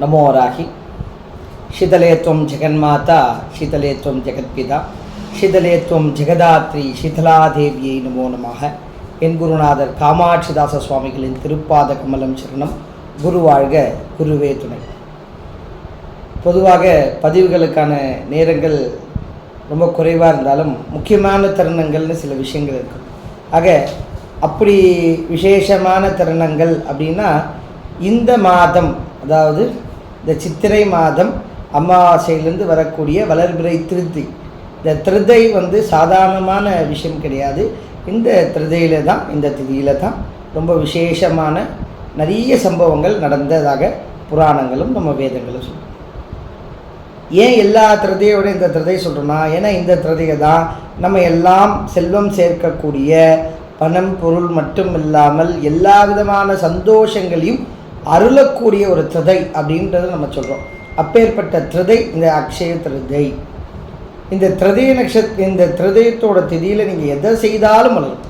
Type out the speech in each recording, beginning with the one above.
நமோ ராகி ಶಿಥಲೇತ್ವಂ ஜெகன்மாதா ಶಿಥಲೇತ್ವಂ ஜெகத்பிதா ಶಿಥಲೇತ್ವಂ ஜெகதாத்ரி சிதலாதேவியை நமோ நமக. என் குருநாதர் காமாட்சிதாச சுவாமிகளின் திருப்பாத கமலம் சரணம். குருவாழ்க குருவே துணை. பொதுவாக பதிவுகளுக்கான நேரங்கள் ரொம்ப குறைவாக இருந்தாலும் முக்கியமான தருணங்கள்னு சில விஷயங்கள் இருக்கும். ஆக அப்படி விசேஷமான தருணங்கள் அப்படின்னா இந்த மாதம் அதாவது இந்த சித்திரை மாதம் அமாவாசையிலேருந்து வரக்கூடிய வளர்பிறை திருத்தி இந்த திருதை வந்து சாதாரணமான விஷயம் கிடையாது. இந்த திருதையில் தான் இந்த திதியில் தான் ரொம்ப விசேஷமான நிறைய சம்பவங்கள் நடந்ததாக புராணங்களும் நம்ம வேதங்களும் சொல்லும் ஏன் எல்லா திருதையோட இந்த திருதை சொல்கிறோன்னா ஏன்னா இந்த திருதையை தான் நம்ம எல்லாம் செல்வம் சேர்க்கக்கூடிய பணம் பொருள் மட்டும் இல்லாமல் எல்லா விதமான சந்தோஷங்களையும் அருளக்கூடிய ஒரு திருதை அப்படின்றத நம்ம சொல்கிறோம் அப்பேற்பட்ட திருதை இந்த அக்ஷய திருதை. இந்த திருதய நக்ஷத் இந்த திருதயத்தோட திதியில் நீங்கள் எதை செய்தாலும் வளரும்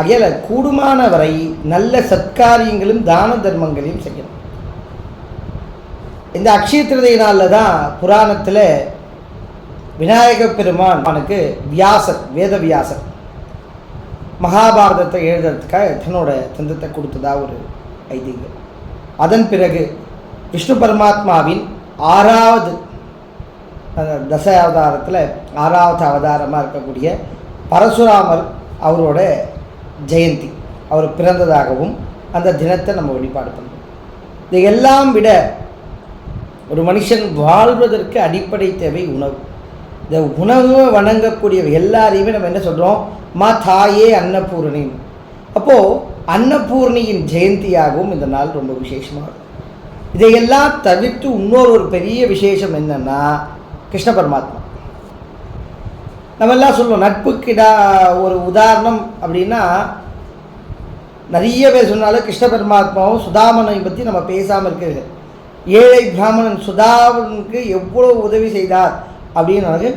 ஆகையால் கூடுமான வரை நல்ல சத்காரியங்களும் தான தர்மங்களையும் செய்யணும். இந்த அக்ஷய திருதை நாளில் தான் புராணத்தில் விநாயக பெருமானுக்கு வியாசர் வேத வியாசர் மகாபாரதத்தை எழுதுறதுக்காக தன்னோட தந்தத்தை கொடுத்ததா ஒரு ஐதீகம். அதன் பிறகு விஷ்ணு பரமாத்மாவின் ஆறாவது தச அவதாரத்தில் ஆறாவது அவதாரமாக இருக்கக்கூடிய பரசுராமர் அவரோட ஜெயந்தி. அவர் பிறந்ததாகவும் அந்த தினத்தை நம்ம வழிபாடு பண்ணுறோம் இதையெல்லாம் விட ஒரு மனுஷன் வாழ்வதற்கு அடிப்படை தேவை உணவு. இந்த உணவு வணங்கக்கூடிய எல்லாரையுமே நம்ம என்ன சொல்கிறோம் மா தாயே அன்னபூரணி. அப்போது அன்னபூர்ணியின் ஜெயந்தியாகவும் இந்த நாள் ரொம்ப விசேஷமாக இருக்கும். இதையெல்லாம் தவிர்த்து இன்னொரு ஒரு பெரிய விசேஷம் என்னன்னா கிருஷ்ண பரமாத்மா. நம்மெல்லாம் சொல்லுவோம் நட்புக்கிடா ஒரு உதாரணம் அப்படின்னா நிறைய பேர் சொன்னாலும் கிருஷ்ண பரமாத்மாவும் சுதாமனை பற்றி நம்ம பேசாமல் இருக்கிறது. ஏழை பிராமணன் சுதாமனுக்கு எவ்வளோ உதவி செய்தார் அப்படின்னு எனக்கு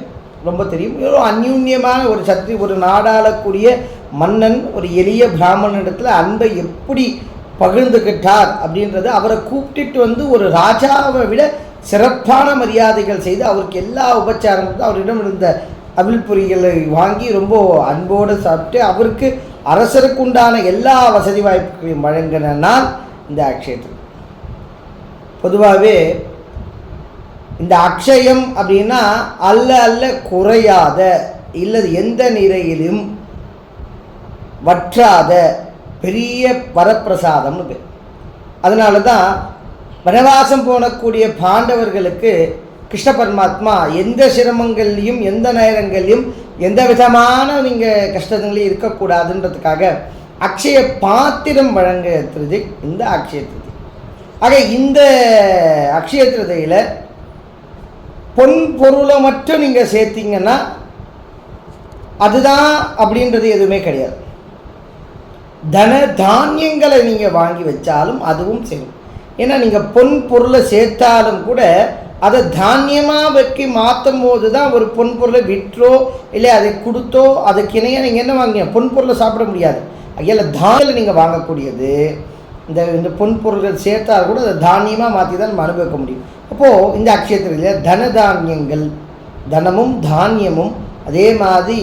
ரொம்ப தெரியும். எவ்வளோ அந்யூன்யமான ஒரு சக்தி ஒரு நாடாளக்கூடிய மன்னன் ஒரு எளிய பிராமணனிடத்தில் அன்பை எப்படி பகிர்ந்துக்கிட்டார் அப்படின்றது அவரை கூப்பிட்டுட்டு வந்து ஒரு ராஜாவை விட சிறப்பான மரியாதைகள் செய்து அவருக்கு எல்லா உபச்சாரமும் அவரிடம் இருந்த அவிழ்பொறிகளை வாங்கி ரொம்ப அன்போடு சாப்பிட்டு அவருக்கு அரசருக்கு உண்டான எல்லா வசதி வாய்ப்புகளையும் வழங்கின நான் இந்த அக்ஷயத்தில். பொதுவாகவே இந்த அக்ஷயம் அப்படின்னா அல்ல அல்ல குறையாத இல்லது எந்த நிலையிலும் வற்றாத பெரிய வரப்பிரசாதம்னு பேர். அதனால தான் வனவாசம் போனக்கூடிய பாண்டவர்களுக்கு கிருஷ்ண பரமாத்மா எந்த சிரமங்கள்லையும் எந்த நேரங்கள்லையும் எந்த விதமான நீங்கள் கஷ்டங்களையும் இருக்கக்கூடாதுன்றதுக்காக அக்ஷய பாத்திரம் வழங்குறது இந்த அக்ஷய திருதி. ஆக இந்த அக்ஷய திருதையில் பொன் பொருளை மட்டும் நீங்கள் சேர்த்திங்கன்னா அதுதான் அப்படின்றது எதுவுமே கிடையாது. தன தானியங்களை நீங்கள் வாங்கி வச்சாலும் அதுவும் செய்யும் ஏன்னா நீங்கள் பொன் பொருளை சேர்த்தாலும் கூட அதை தானியமாக வைக்கி மாற்றும் போது தான் ஒரு பொன் பொருளை விற்றோ இல்லை அதை கொடுத்தோ அதுக்கு இணையாக நீங்கள் என்ன வாங்குங்க பொன் பொருளை சாப்பிட முடியாது. ஐயா தானியில் நீங்கள் வாங்கக்கூடியது இந்த இந்த பொன் பொருள்கள் சேர்த்தால் கூட அதை தானியமாக மாற்றி தான் நம்ம அனுபவிக்க முடியும். அப்போது இந்த அக்ஷயத்தில் தன தானியங்கள் தனமும் தானியமும் அதே மாதிரி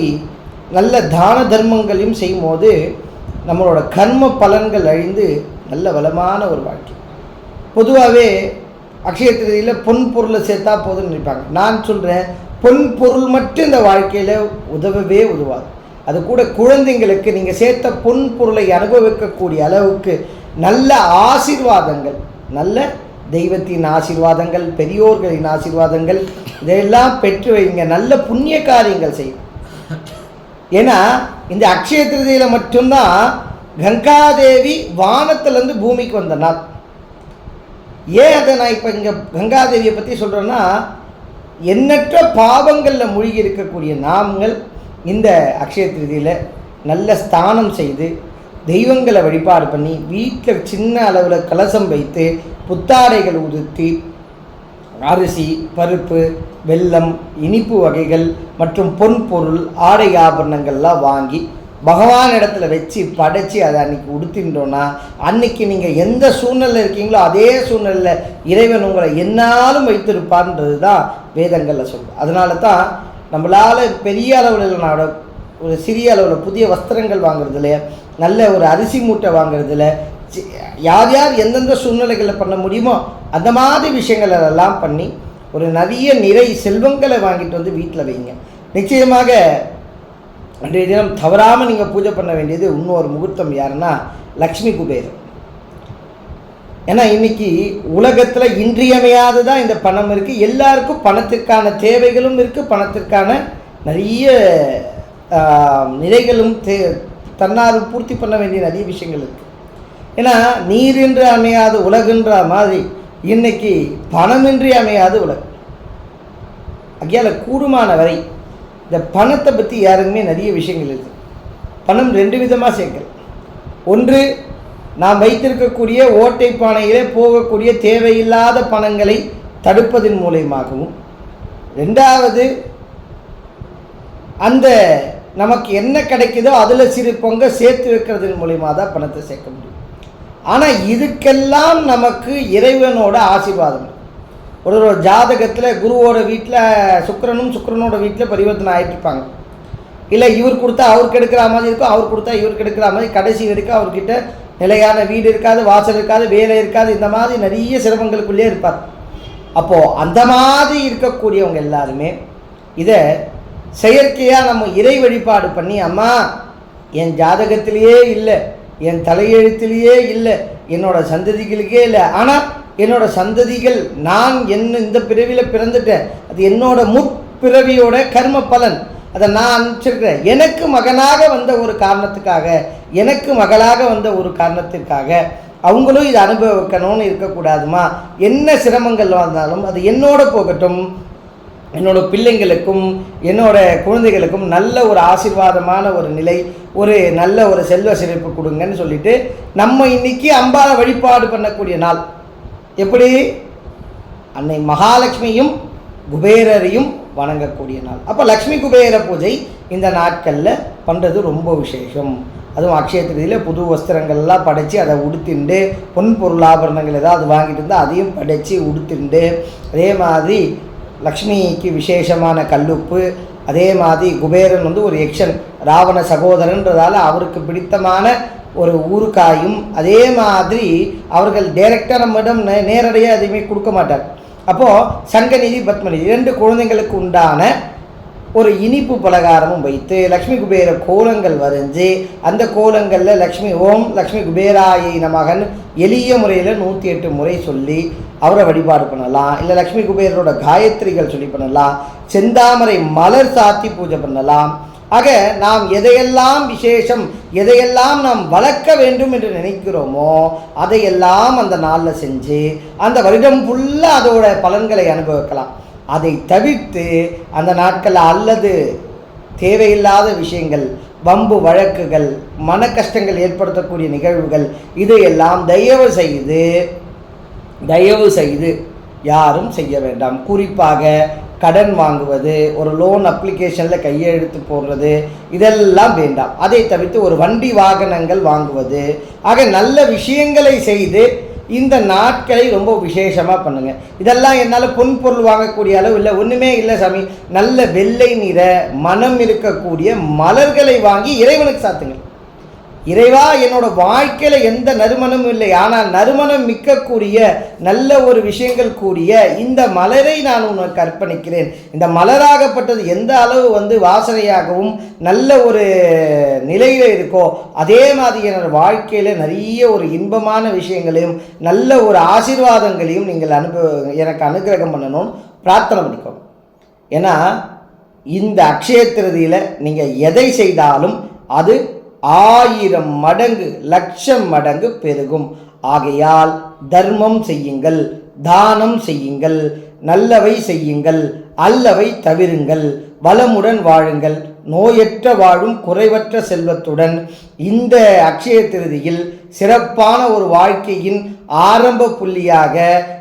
நல்ல தான தர்மங்களையும் செய்யும்போது நம்மளோட கர்ம பலன்கள் அழிந்து நல்ல வளமான ஒரு வாழ்க்கை. பொதுவாகவே அக்ஷய திருதியில் பொன் பொருளை சேர்த்தா போதும்னு நினைப்பாங்க. நான் சொல்கிறேன் பொன் பொருள் மட்டும் இந்த வாழ்க்கையில் உதவவே உதவாது. அது கூட குழந்தைங்களுக்கு நீங்கள் சேர்த்த பொன் பொருளை அனுபவிக்கக்கூடிய அளவுக்கு நல்ல ஆசீர்வாதங்கள் நல்ல தெய்வத்தின் ஆசீர்வாதங்கள் பெரியோர்களின் ஆசீர்வாதங்கள் இதையெல்லாம் பெற்று வைங்க. நல்ல புண்ணிய காரியங்கள் செய்யும் ஏன்னா இந்த அக்ஷய திருதியில் மட்டும்தான் கங்காதேவி வானத்திலேருந்து பூமிக்கு வந்த நாள் ஏன் அதை நான் இப்போ இங்கே கங்காதேவியை பற்றி சொல்கிறேன்னா எண்ணற்ற பாவங்களில் மூழ்கி இருக்கக்கூடிய நாமங்கள் இந்த அக்ஷய திருதியில் நல்ல ஸ்தானம் செய்து தெய்வங்களை வழிபாடு பண்ணி வீட்டில் சின்ன அளவில் கலசம் வைத்து புத்தாடைகள் உதுத்தி அரிசி பருப்பு வெல்லம் இனிப்பு வகைகள் மற்றும் பொன் பொருள் ஆடை ஆபரணங்கள்லாம் வாங்கி பகவான் இடத்துல வச்சு படைச்சி அதை அன்னைக்கு உடுத்தின்றோன்னா அன்னைக்கு நீங்கள் எந்த சூழ்நிலை இருக்கீங்களோ அதே சூழ்நிலையில் இறைவன் உங்களை என்னாலும் வைத்திருப்பார்ன்றது தான் வேதங்களில் சொல்லுது அதனால தான் நம்மளால் பெரிய அளவில் இல்லைனா ஒரு சிறிய அளவில் புதிய வஸ்திரங்கள் வாங்குறதுல நல்ல ஒரு அரிசி மூட்டை வாங்குறதுல யார் யார் எந்தெந்த சூழ்நிலைகளை பண்ண முடியுமோ அந்த மாதிரி விஷயங்களெல்லாம் பண்ணி ஒரு நிறைய நிறை செல்வங்களை வாங்கிட்டு வந்து வீட்டில் வைங்க. நிச்சயமாக அன்றைய தினம் தவறாமல் நீங்கள் பூஜை பண்ண வேண்டியது இன்னொரு முகூர்த்தம் யாருன்னா லக்ஷ்மி குபேரம் ஏன்னா இன்னைக்கு உலகத்தில் இன்றியமையாததான் இந்த பணம் இருக்குது எல்லாருக்கும் பணத்திற்கான தேவைகளும் இருக்குது பணத்திற்கான நிறைய நிறைகளும் தே தன்னால் பூர்த்தி பண்ண வேண்டிய நிறைய விஷயங்கள் இருக்குது ஏன்னா நீரின்றி அமையாது உலகுன்ற மாதிரி. இன்னைக்கு பணமின்றி அமையாது உலகம். அகையால கூடுமான வரை இந்த பணத்தை பற்றி யாருக்குமே நிறைய விஷயங்கள் இருக்குது பணம் ரெண்டு விதமாக சேர்க்கல். ஒன்று நாம் வைத்திருக்கக்கூடிய ஓட்டை பானையிலே போகக்கூடிய தேவையில்லாத பணங்களை தடுப்பதன் மூலயமாகவும். ரெண்டாவது அந்த நமக்கு என்ன கிடைக்குதோ அதில் சிறு பொங்க சேர்த்து வைக்கிறதன் மூலியமாக தான் பணத்தை சேர்க்க முடியும். ஆனால் இதுக்கெல்லாம் நமக்கு இறைவனோட ஆசீர்வாதம். ஒரு ஒரு ஜாதகத்தில் குருவோட வீட்டில் சுக்கரனும் சுக்கிரனோட வீட்டில் பரிவர்த்தனை ஆகிட்டுருப்பாங்க இல்லை இவர் கொடுத்தா அவருக்கு எடுக்கிற மாதிரி இருக்கும் அவர் கொடுத்தா இவருக்கு எடுக்கிற மாதிரி கடைசி வரைக்கும் அவர்கிட்ட நிலையான வீடு இருக்காது வாசல் இருக்காது வேலை இருக்காது இந்த மாதிரி நிறைய சிரமங்களுக்குள்ளே இருப்பார். அப்போது அந்த மாதிரி இருக்கக்கூடியவங்க எல்லாருமே இதை செயற்கையாக நம்ம இறை வழிபாடு பண்ணி அம்மா என் ஜாதகத்திலேயே இல்லை. என் தலையெழுத்திலேயே இல்லை என்னோட சந்ததிகளுக்கே இல்லை. ஆனால் என்னோட சந்ததிகள் நான் என்ன இந்த பிறவியில் பிறந்துட்டேன். அது என்னோட முற்பிறவியோட கர்ம பலன். அதை நான் அனுப்பிச்சிருக்கிறேன். எனக்கு மகனாக வந்த ஒரு காரணத்துக்காக எனக்கு மகளாக வந்த ஒரு காரணத்திற்காக அவங்களும் இதை அனுபவிக்கணும்னு இருக்கக்கூடாதுமா? என்ன சிரமங்கள் வந்தாலும் அது என்னோட போகட்டும். என்னோட பிள்ளைங்களுக்கும் என்னோட குழந்தைகளுக்கும் நல்ல ஒரு ஆசீர்வாதமான ஒரு நிலை ஒரு நல்ல ஒரு செல்வ சிறப்பு கொடுங்கன்னு சொல்லிட்டு நம்ம இன்னைக்கு அம்பாள வழிபாடு பண்ணக்கூடிய நாள். எப்படி? அன்னை மகாலட்சுமியும் குபேரரையும் வணங்கக்கூடிய நாள். அப்போ லக்ஷ்மி குபேர பூஜை இந்த நாட்களில் பண்ணுறது ரொம்ப விசேஷம். அதுவும் அக்ஷய திருதியில் புது வஸ்திரங்கள்லாம் படைத்து அதை உடுத்திண்டு பொன் பொருள் ஆபரணங்கள் ஏதாவது வாங்கிட்டு இருந்தால் அதையும் படைச்சு உடுத்திண்டு அதே மாதிரி லக்ஷ்மிக்கு விசேஷமான கல்லுப்பு அதே மாதிரி குபேரன் வந்து ஒரு யக்ஷன் ராவண சகோதரன்றதால அவருக்கு பிடித்தமான ஒரு ஊருக்காயும் அதே மாதிரி அவர்கள் டைரெக்டாக நம்மிடம் நே நேரடியாக எதுவுமே கொடுக்க மாட்டார். அப்போது சங்கநிதி பத்மநிதி இரண்டு குழந்தைங்களுக்கு உண்டான ஒரு இனிப்பு பலகாரமும் வைத்து லக்ஷ்மி குபேர கோலங்கள் வரைஞ்சி அந்த கோலங்களில் லக்ஷ்மி ஓம் லக்ஷ்மி குபேராயை நமகன் எளிய முறையில் நூற்றி எட்டு முறை சொல்லி அவரை வழிபாடு பண்ணலாம். இல்லை லக்ஷ்மி குபேரரோட காயத்ரிகள் சொல்லி பண்ணலாம். செந்தாமரை மலர் சாத்தி பூஜை பண்ணலாம். ஆக நாம் எதையெல்லாம் விசேஷம் எதையெல்லாம் நாம் வளர்க்க வேண்டும் என்று நினைக்கிறோமோ அதையெல்லாம் அந்த நாளில் செஞ்சு அந்த வருடம் ஃபுல்லாக அதோட பலன்களை அனுபவிக்கலாம். அதை தவிர்த்து அந்த நாட்களில் அல்லது தேவையில்லாத விஷயங்கள் வம்பு வழக்குகள் மன கஷ்டங்கள் ஏற்படுத்தக்கூடிய நிகழ்வுகள் இதையெல்லாம் தயவு செய்து தயவு செய்து யாரும் செய்ய வேண்டாம். குறிப்பாக கடன் வாங்குவது ஒரு லோன் அப்ளிகேஷனில் கையெழுத்து போடுறது இதெல்லாம் வேண்டாம். அதை தவிர்த்து ஒரு வண்டி வாகனங்கள் வாங்குவது. ஆக நல்ல விஷயங்களை செய்து இந்த நாட்களை ரொம்ப விசேஷமாக பண்ணுங்கள் இதெல்லாம் என்னால் பொன் பொருள் வாங்கக்கூடிய அளவு இல்லை. ஒன்றுமே இல்லை சாமி. நல்ல வெள்ளை நிற மனம் இருக்கக்கூடிய மலர்களை வாங்கி இறைவனுக்கு சாத்துங்கள். இறைவா என்னோட வாழ்க்கையில் எந்த நறுமணமும் இல்லை. ஆனால் நறுமணம் மிக்கக்கூடிய நல்ல ஒரு விஷயங்கள் கூடிய இந்த மலரை நான் உனக்கு அர்ப்பணிக்கிறேன். இந்த மலராகப்பட்டது எந்த அளவு வந்து வாசனையாகவும் நல்ல ஒரு நிலையில் இருக்கோ அதே மாதிரி என்னோட வாழ்க்கையில் நிறைய ஒரு இன்பமான விஷயங்களையும் நல்ல ஒரு ஆசீர்வாதங்களையும் நீங்கள் அனுபவ எனக்கு அனுகிரகம் பண்ணணும்னு பிரார்த்தனை பண்ணிக்கோங்க. ஏன்னா இந்த அக்ஷய திருதியில் நீங்கள் எதை செய்தாலும் அது ஆயிரம் மடங்கு லட்சம் மடங்கு பெருகும். ஆகையால் தர்மம் செய்யுங்கள் தானம் செய்யுங்கள் நல்லவை செய்யுங்கள் அல்லவை தவிருங்கள் வளமுடன் வாழுங்கள். நோயற்ற வாழும் குறைவற்ற செல்வத்துடன் இந்த அக்ஷய திருதியில் சிறப்பான ஒரு வாழ்க்கையின் ஆரம்ப புள்ளியாக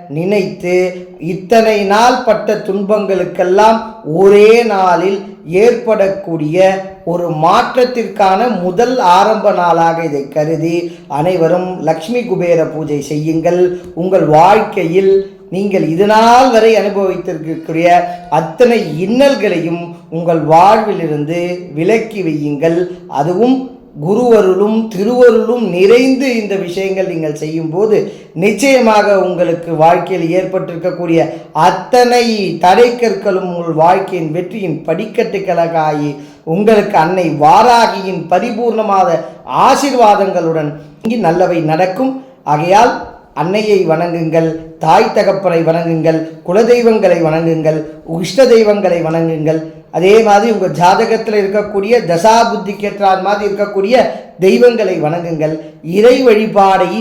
நினைத்து இத்தனை நாள் பட்ட துன்பங்களுக்கெல்லாம் ஒரே நாளில் ஏற்படக்கூடிய ஒரு மாற்றத்திற்கான முதல் ஆரம்ப நாளாக இதை கருதி அனைவரும் லக்ஷ்மி குபேர பூஜை செய்யுங்கள். உங்கள் வாழ்க்கையில் நீங்கள் இதனால் வரை அனுபவித்திருக்கக்கூடிய அத்தனை இன்னல்களையும் உங்கள் வாழ்விலிருந்து விலக்கி வையுங்கள். அதுவும் குருவருளும் திருவருளும் நிறைந்து இந்த விஷயங்கள் நீங்கள் செய்யும்போது நிச்சயமாக உங்களுக்கு வாழ்க்கையில் ஏற்பட்டிருக்கக்கூடிய அத்தனை தடைக்கற்களும் உங்கள் வாழ்க்கையின் வெற்றியின் படிக்கட்டுகளாக ஆகி உங்களுக்கு அன்னை வாராகியின் பரிபூர்ணமான ஆசீர்வாதங்களுடன் இங்கு நல்லவை நடக்கும். ஆகையால் அன்னையை வணங்குங்கள் தாய் தகப்பனை வணங்குங்கள் குலதெய்வங்களை வணங்குங்கள் இஷ்ட தெய்வங்களை வணங்குங்கள். அதே மாதிரி உங்கள் ஜாதகத்தில் இருக்கக்கூடிய தசா புத்திக்கேற்றார் மாதிரி இருக்கக்கூடிய தெய்வங்களை வணங்குங்கள். இறை வழிபாடை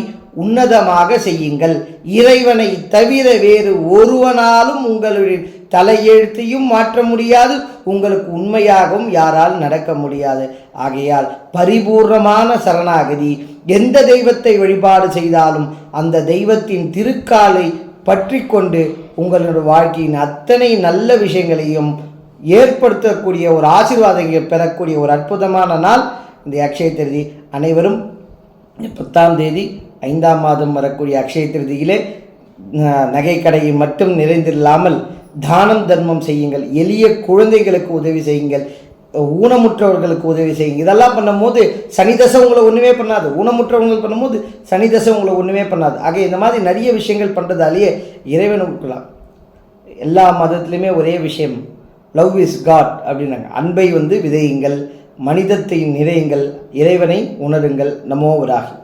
உன்னதமாக செய்யுங்கள். இறைவனை தவிர வேறு ஒருவனாலும் உங்களுடைய தலையெழுத்தையும் மாற்ற முடியாது. உங்களுக்கு உண்மையாகவும் யாரால் நடக்க முடியாது. ஆகையால் பரிபூர்ணமான சரணாகதி எந்த தெய்வத்தை வழிபாடு செய்தாலும் அந்த தெய்வத்தின் திருக்காலை பற்றி கொண்டு உங்களுடைய வாழ்க்கையின் அத்தனை நல்ல விஷயங்களையும் ஏற்படுத்தக்கூடிய ஒரு ஆசீர்வாதங்களை பெறக்கூடிய ஒரு அற்புதமான நாள். இந்த அக்ஷய திருதி அனைவரும் பத்தாம் தேதி ஐந்தாம் மாதம் வரக்கூடிய அக்ஷய திருதியிலே நகைக்கடையை மட்டும் நிறைந்தில்லாமல் தானம் தர்மம் செய்யுங்கள் எளிய குழந்தைகளுக்கு உதவி செய்யுங்கள் ஊனமுற்றவர்களுக்கு உதவி செய்யுங்க இதெல்லாம் பண்ணும்போது சனி தசை உங்களை ஒன்றுமே பண்ணாது. ஊனமுற்றவங்களுக்கு பண்ணும்போது சனி தசை உங்களை ஒன்றுமே பண்ணாது. ஆக இந்த மாதிரி நிறைய விஷயங்கள் பண்ணுறதாலேயே இறைவனுக்கலாம் எல்லா மதத்துலேயுமே ஒரே விஷயம் லவ் இஸ் காட் அப்படின்னாங்க. அன்பை வந்து விதையுங்கள் மனிதத்தை நிறையுங்கள் இறைவனை உணருங்கள். நமோ வராகி.